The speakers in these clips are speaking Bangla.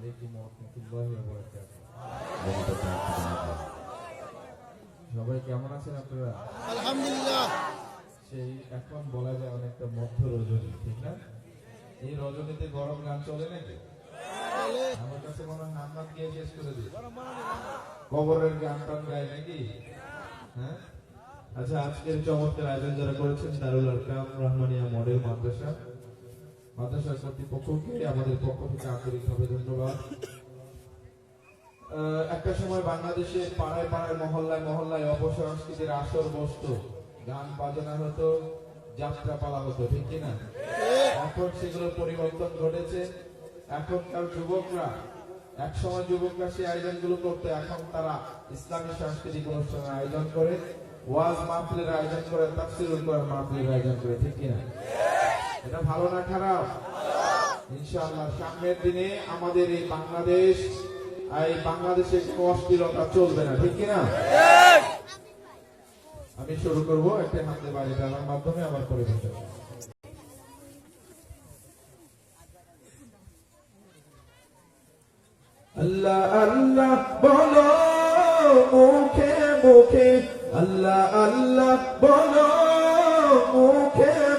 আলাইকুম রহমতুল্লাহি ওয়া বারাকাতুহু সবাই কেমন আছেন আপনারা? আলহামদুলিল্লাহ। সেই এখন বলা যায় অনেকটা মধ্য রজনী ঠিক না? এই রজনীতে গরম গান চলে নাকি? আমার কাছে মনে হয় হামনাথ গিয়ে শেষ করে দিই। কবরের গান টান গায় নাকি? হ্যাঁ? আচ্ছা আজকের চমৎকার আয়োজন যারা করেছেন দারুল আরকাম রহমানিয়া মডেল মাদ্রাসা। মাদ্রাসা কর্তৃপক্ষকে আমাদের পক্ষ থেকে আন্তরিকভাবে ধন্যবাদ। একটা সময় বাংলাদেশের পাড়ায় পাড়ায়, মহল্লায় মহল্লায় অপসংস্কৃতির আসর গান বাজনা হতো, যাত্রা পালা হতো, ঠিক কিনা এখন সেগুলো পরিবর্তন ঘটেছে। এখনকার যুবকরা, এক সময় যুবকরা সেই আয়োজনগুলো করতো, এখন তারা ইসলামী সাংস্কৃতিক অনুষ্ঠানের আয়োজন করে, ওয়াজ মাহফিলের আয়োজন করে, তাফসিরুল কোরআন মাহফিলের আয়োজন করে, ঠিক কিনা এটা ভালো না খারাপ? ইনশাআল্লাহ, সামনের দিনে আমাদের এই বাংলাদেশ এই বাংলাদেশের অস্থিরতা চলবে না, ঠিক কিনা? আমি শুরু করব, একটা হাতে বাড়ি টানার মাধ্যমে আমার পরিবেশন আল্লাহ আল্লাহ, বলো মুখে মুখে। আল্লাহ আল্লাহ, বলো মুখে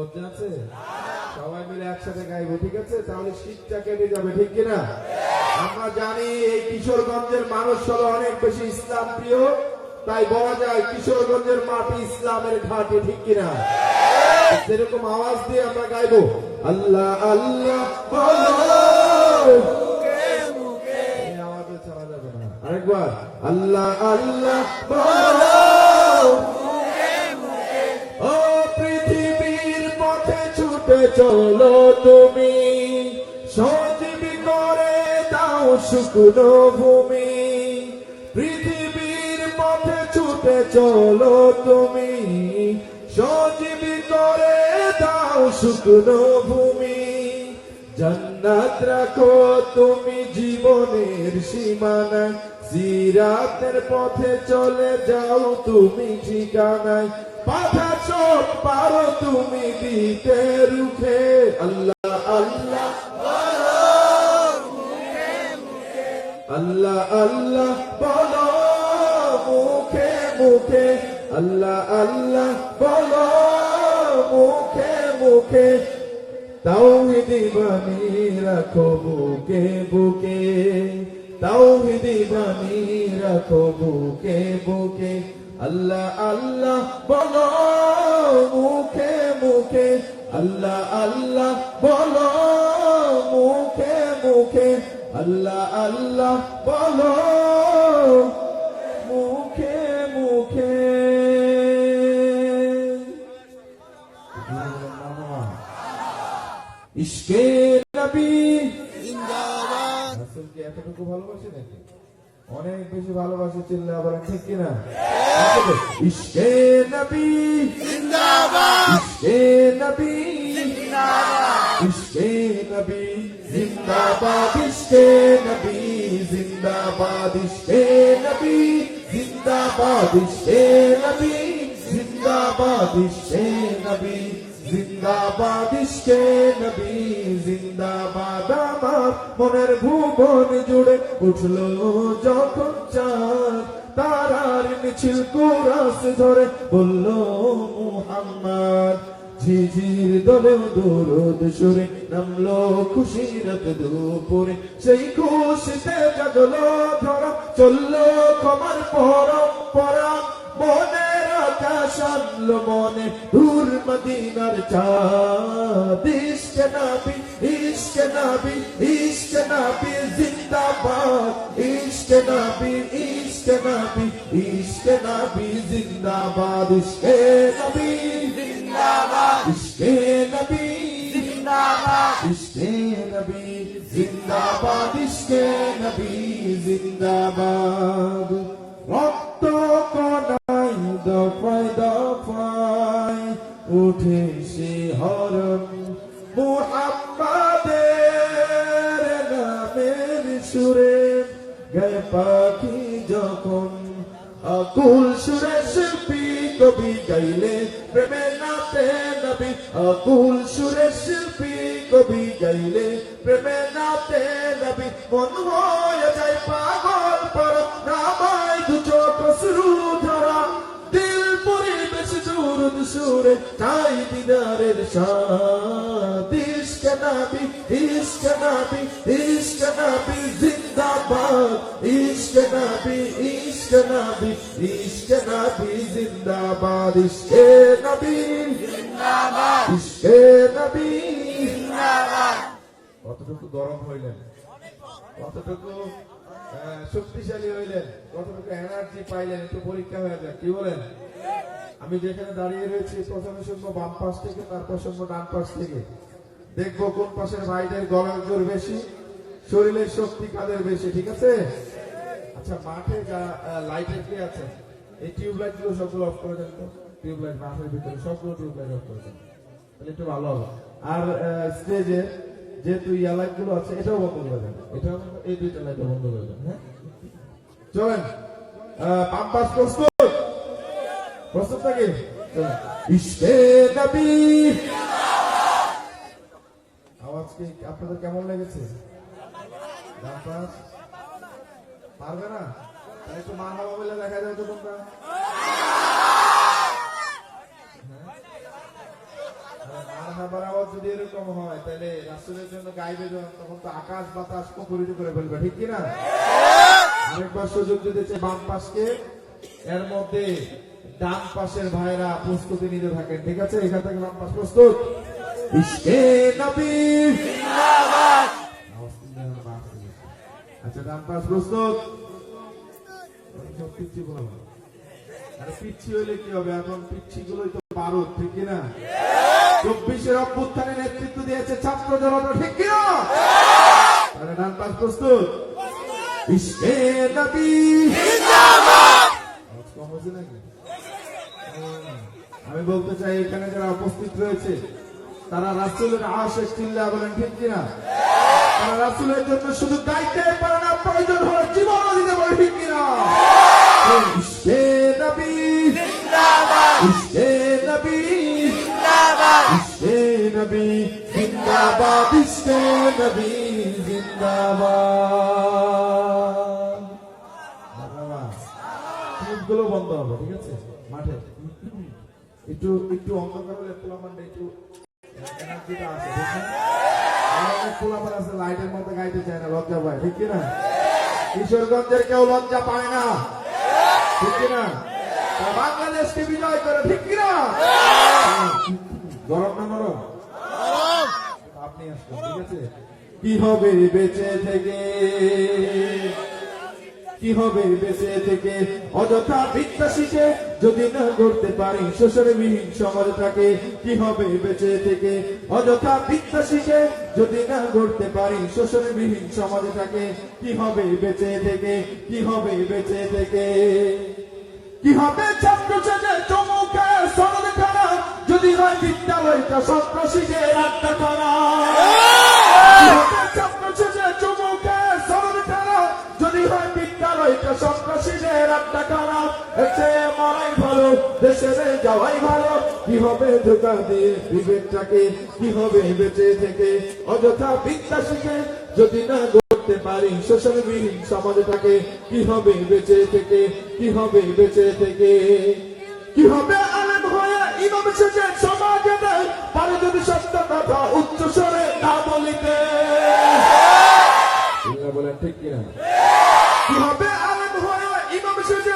লজ্জা আছে? সবাই মিলে একসাথে গাইবো, ঠিক আছে? তাহলে শীতটা কেটে যাবে, ঠিক কিনা? আমরা জানি এই কিশোরগঞ্জের মানুষ হলো অনেক বেশি ইসলাম প্রিয় তাই বলা যায় কিশোরগঞ্জের মাটি ইসলামের ঘাটে, ঠিক কিনা? সেরকম আওয়াজ দিয়ে আমরা গাইবো, আল্লাহ আল্লাহ আরেকবার আল্লাহ আল্লাহ। চলো তুমি, সজীবী করে দাও শুকনো ভূমি। পৃথিবীর পথে ছুটে চলো তুমি, সজীবী করে দাও শুকনো ভূমি। জান্নাত রাখো তুমি জীবনের সীমানায় সিরাতের পথে চলে যাও তুমি ঠিকানায়। বাধা চোখ পারো তুমি দিতে রুখে। আল্লাহ আল্লাহ আল্লাহ আল্লাহ, বলো মুখে মুখে। আল্লাহ আল্লাহ, বলো মুখে মুখে। তাওহিদি বাণী রাখো বুকে বুকে। তাওহিদি বাণী রাখো বুকে বুকে। আল্লাহ আল্লাহ বলো মুখে মুখে। আল্লাহ আল্লাহ বলো মুখে মুখে। আল্লাহ আল্লাহ বলো মুখে মুখে। ইশকে নবী। জিন্দাবাদ। রাসূলকে এতটুকু ভালোবাসে নাকি? অনেক বেশি ভালোবাসে চিল্লা আবার ঠিক কিনা? ইশকে নবী জিন্দাবাদ। ইশকে নবী ইশকে নবী জিন্দাবাদ। ইশকে নবী জিন্দাবাদ। ইশকে নবী জিন্দাবাদ। ইশকে নবী জিন্দাবাদ। ইশকে নবী জিন্দাবাদ, ইশকে নবী, জিন্দাবাদ আমার। মনের ভুবন জুড়ে উঠল যখন চাঁদ। তারার মিছিল কুরাস ধরে বলল, মুহাম্মদ, ঝিঝির দলে দরদ সুরে নামলো খুশিরত দুপুরে। সেই খুশিতে জাগলো ধরা, চলল ক্ষমার পরম্পরা। মনের আকাশ আনলো মনে দূর মদিনার চাঁদ ইশকে নাবি ইশকে নাবি জিন্দাবাদ ইশকে নাবি ইশকে নাবি ইশকে নাবি জিন্দাবাদ ইশকে নবী জিন্দাবাদ ইশকে নবী ইশকে নবী জিন্দাবাদ ইশকে নবী জিন্দাবাদ রক্ত কণাই দফায় দফায় উঠে সে হরণ মুহাম্মাদের নামের সুরে, গায়ে পাখি যখন আকুল সুরে শিল্পী কবি গাইলে প্রেমে নাতে নবী আকুল সুরে শিল্পী কবি গাইলে প্রেমে নাতে নবী, মন হয়ে যায় পাগল পর নামাই তাই দিদারের ইশক নবী ইশক নবী ইশক নবী জিন্দাবাদ। ইশক নবী ইশক নবী ইশক নবী জিন্দাবাদ। ইশকে নবী জিন্দাবাদ। ইশকে নবী জিন্দাবাদ। কতটুকু গরম হইলেন? কতটুকু শক্তিশালী হইলেন। কতটুকু এনার্জি পাইলেন, একটু পরীক্ষা হয়ে যাক, কি বলেন? আমি যেখানে দাঁড়িয়ে রয়েছি, প্রথমে শুনব বাম পাশ থেকে, তারপর শুনব ডান পাশ থেকে। দেখব কোন পাশের ভাইদের গলার জোর বেশি, শরীরের শক্তি কাদের বেশি, ঠিক আছে? আচ্ছা মাঠে যা লাইটের কি আছে? এই টিউবলাইটগুলো সবগুলো অফ করে দেন তো। টিউবলাইট, মাঠের ভিতরে সবগুলো টিউবলাইট অফ করে দেন। তাহলে একটু ভালো হবে। আর স্টেজে যেহেতু ইয়া লাইটগুলো আছে, এটাও বন্ধ করে দেন। এটাও এই দুইটা লাইট বন্ধ করে দেন হ্যাঁ? চলেন পাম্পাস প্রস্তুত। প্রস্তুত নবী। আওয়াজ কি আপনাদের কেমন লেগেছে? পারবে না? তাহলে একটু মা বাবা বলে দেখা যায় তো তোমরা। মারহাবার আওয়াজ যদি এরকম হয়, তাহলে রাসূলের জন্য গাইবে তখন তো আকাশ বাতাস মুখরিত করে ফেলবে, ঠিক কি না আরেকবার সুযোগ দিতেছে বাম পাশকে, এর মধ্যে ডান পাশের ভাইরা প্রস্তুতি নিতে থাকেন, ঠিক আছে? এখান থেকে বাম পাশ প্রস্তুত। আচ্ছা ডান পাশ প্রস্তুত? পিচ্ছি হইলে কি হবে? এখন পিচ্ছি গুলোই তো বারুদ ঠিক কিনা? চব্বিশের অভ্যুত্থানে নেতৃত্ব দিয়েছে ছাত্র জনতা ঠিক কিনা? তাহলে ডান পাশ প্রস্তুত। নবী নাকি? আমি বলতে চাই এখানে যারা উপস্থিত রয়েছে তারা রাসুলের আশেষ চিল্লা বলেন ঠিক কিনা? তারা রাসুলের জন্য শুধু গাইতে পারে না প্রয়োজন হলে জীবন দিতে পারে ঠিক কিনা? নবী ইশকে নবী ইশকে নবী, জিন্দাবাদ ইশকে নবী, জিন্দাবাদ। টিউবগুলো বন্ধ হবে, ঠিক আছে? মাঠে। একটু একটু অন্ধকার হলে পোলাপানটা একটু এনার্জিটা বুঝছেন? আর অনেক পোলাপান আছে লাইটের মধ্যে গাইতে চায় না, লজ্জা পায়, ঠিক কি না কিশোরগঞ্জের কেউ লজ্জা পায় না, ঠিক কি না তারা বাংলাদেশকে বিজয় করে, ঠিক কি না গরম না নরম? আপনি আসবেন ঠিক আছে? কি হবে বেঁচে থেকে? কি হবে বেঁচে থেকে? অযথা বিদ্যা শিখে যদি না করতে পারি শোষণবিহীন সমাজটাকে কি হবে বেঁচে থেকে? অযথা বিদ্যা শিখে যদি না করতে পারি শোষণবিহীন সমাজটাকে কি হবে বেঁচে থেকে? কি হবে বেঁচে থেকে? কি হবে? ছাত্র ছেলে চমুকে সনদ যদি হয় বিদ্যালয়টা সন্ত্রাসীদের আড্ডা খানা কি হবে ছাত্র ছেলে চমুকে সনদ খানা যদি থেকে? অযথা বিদ্যা শিখে যদি না করতে পারি, শোষণবিহীন সমাজটাকে কি হবে বেঁচে থেকে? কি হবে বেঁচে থেকে? কি হবে আলেম হয়ে ইমাম সমাজে বলেন ঠিক কিনা? কি হবে আলেম হয়ে ইমাম সেজে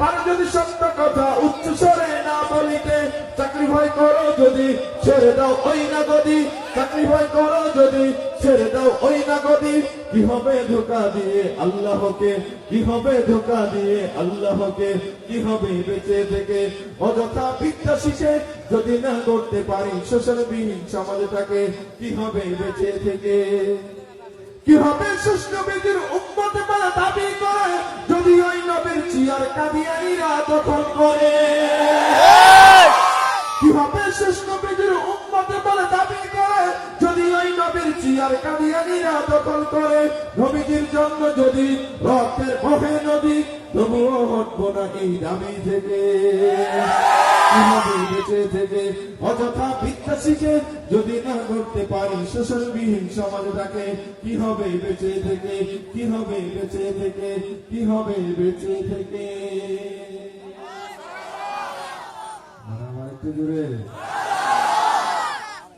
পারে যদি সত্য কথা উচ্চ স্বরে না বলিতে? চাকরি ভয় করো যদি ছেড়ে দাও ওই না গদি স্যাক্রিফাই করো যদি ছেড়ে দাও ওই না গদি কি হবে ধোকা দিয়ে আল্লাহকে কি হবে ধোকা দিয়ে আল্লাহকে কি হবে বেঁচে থেকে? অযথা বিদ্যা শিখে যদি না করতে পারি শোষণবিহীন সমাজটাকে কি হবে বেঁচে থেকে? কি হবে সুষ্ঠ বেদির উম্মতে বলে দাবি করে? যদি ওই নবীর চিয়ার কাদিয়ানিরা দখল করে। কীভাবে সুষ্ঠ বেদির উম্মতে বলে দাবি যদি ওই নবীর চিয়ার কাদিয়ানিরা দখল করে, নবীজির জন্য যদি রক্তের বহে নদী, তবুও হটবো না দাবি থেকে? যদি না করতে পারি, শোষণবিহীন সমাজটাকে কি হবে বেঁচে থেকে? কি হবে বেঁচে থেকে? কি হবে বেঁচে থেকে? জুড়ে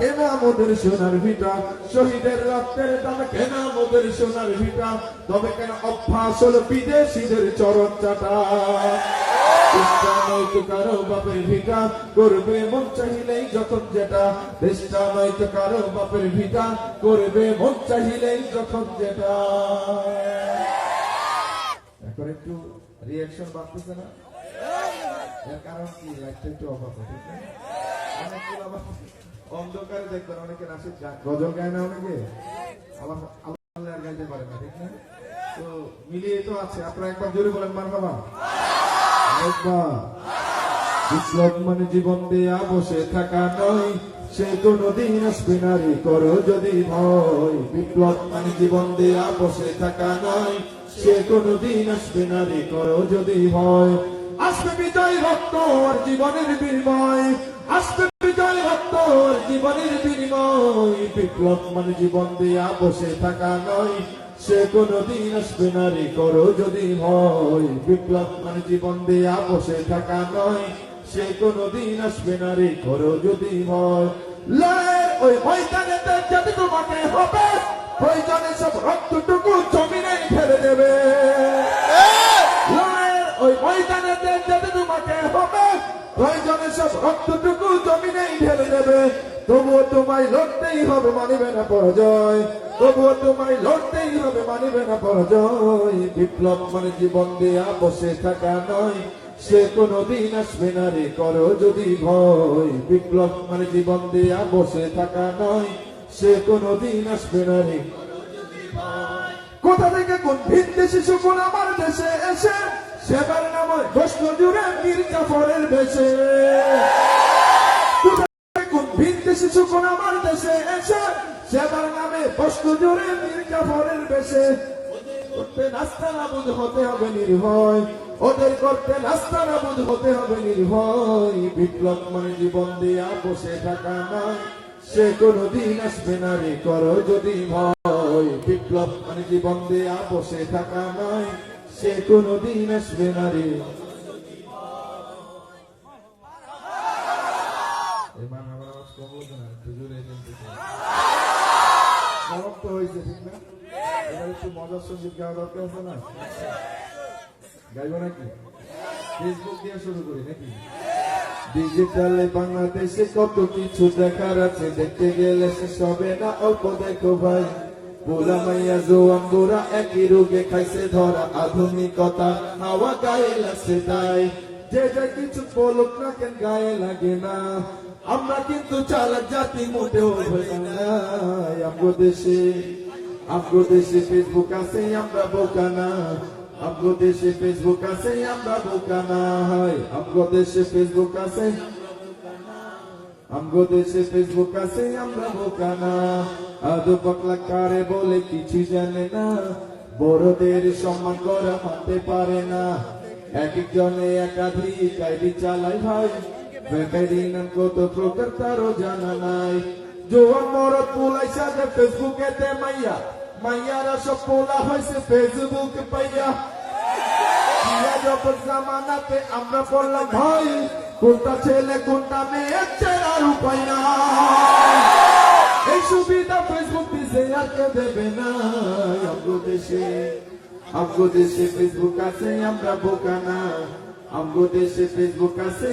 কেনা মোদের সোনার ভিটা? শহীদের রক্তের দামে কেনা মোদের সোনার ভিটা? তবে কেন অভ্যাস হলো বিদেশিদের চরণ চাটা কারও বাপের ভিটা। করবে মন চাহিলেই যখন যেটা। দেশটা নয়তো কারও বাপের ভিটা। করবে মন চাহিলেই যখন যেটা। এখন একটু রিয়াকশন বাড়তেছে না? এর কারণ কি? লাইটটা একটু অফ আছে অন্ধকারে দেখবেন অনেকে নাচে গজল গায় না অনেকে? আবার গাইতে পারে না, ঠিক না? তো মিলিয়ে তো আছে। আপনারা একবার জোরে বলেন মার বাবা। বিপ্লব মানে জীবন দেয়া, বসে থাকা নয়। সে কোনদিন আসবে না রে, করো যদি ভয়। বিপ্লব মানে জীবন দেয়া, বসে থাকা নয়। সে কোনদিন আসবে না রে, করো যদি ভয়। আসবে বিজয় রক্ত আর জীবনের বিনিময়। আসবে রক্ত জীবনের বিনিময় বিপ্লব মানে জীবন দেয়া বসে থাকা নয়। সে কোনদিন আসবে না রে করো যদি ভয়। বিপ্লব মানে জীবন দেয়া বসে থাকা নয়। সে কোনদিন আসবে না রে করো যদি ভয়। লড়াইয়ের ওই ময়দানে যদি তোমাকে হবে প্রয়োজনে সব রক্তটুকু জমিনে ফেলে দেবে। লড়াইয়ের ওই ময়দানে যদি তোমাকে হবে প্রয়োজনে সব রক্তটুকু জমিনে ঢেলে দেবে। তবুও তোমায় লড়তেই হবে মানিবে না পরাজয়। তবুও তোমায় লড়তেই হবে মানিবে না পরাজয়। বিপ্লব মানে জীবন দেয়া, বসে থাকা নয়। সে কোনদিন আসবে না রে, করো যদি ভয়। বিপ্লব মানে জীবন দেয়া, বসে থাকা নয়। সে কোনদিন আসবে না রে কোথা থেকে কোন ভিত্তি শিশু কোন আমার দেশে এসে সেবার নাম প্রশ্ন জুড়ে মীর জাফরের বেশে। কোন ভিত্তি শিশু কোন আমার দেশে এসে সেবার নামে প্রশ্ন জুড়ে মীর জাফরের বেশে। করতে নাস্তা হতে হবে নির্ভয়। ওদের করতে নাস্তা নাবুদ হতে হবে নির্ভয়। বিপ্লব মানে জীবন দিয়া বসে থাকা নয় সে কোনদিন আসবে না রে, করো যদি ভয়। বিপ্লব মানে জীবন দেয়া বসে থাকা নয় সে কোনদিন আসবে না রে এই আমার আওয়াজ কম হতো না, একটু জোরে বলতে চাই। গরম হয়েছে, ঠিক না? এবার একটু মজার সংগীত গাওয়া দরকার আছে না? গাইবো নাকি? ফেসবুক দিয়ে শুরু করি নাকি ডিজিটালে বাংলাদেশে কত কিছু দেখার আছে দেখতে গেলে শেষ হবে না অল্প দেখো ভাই একই রোগে খাইছে ধরা আধুনিকতা। হাওয়া গায়ে লাগছে তাই। যে যা কিছু বলুক না কেন গায়ে লাগে না। আমরা কিন্তু চালাক জাতি, মোটেও আমগো দেশে আমগো ফেসবুক আছে, আমরা বোকা না। আমগো দেশে ফেসবুক আছে, আমরা বোকা না। হয় আমগো দেশে ফেসবুক আছে। আমগো দেশে ফেসবুক আছে, আমরা বোকা না আদো পাকলা কারে বলে কিছু জানে না। বড়দের সম্মান করা মানতে পারে না। এক একজনে একাধিক আইডি চালাই ভাই। বেকারি নাম কত প্রকার তারও জানা নাই। জোয়ান মরদ পোলাই সাজে ফেসবুকে তে মাইয়া। মাইয়ারা সব পোলা হয়েছে ফেসবুক পাইয়া। অপর জামানাতে আমরা পড়লাম ভাই। কোনটা ছেলে, কোনটা মেয়ে, চেনার উপায় না। এই সুবিধা ফেসবুক দিছে, আর কে দেবে না। আমগো দেশে আমগো দেশে ফেসবুক আছে, আমরা বোকা না। আমগো দেশে ফেসবুক আছে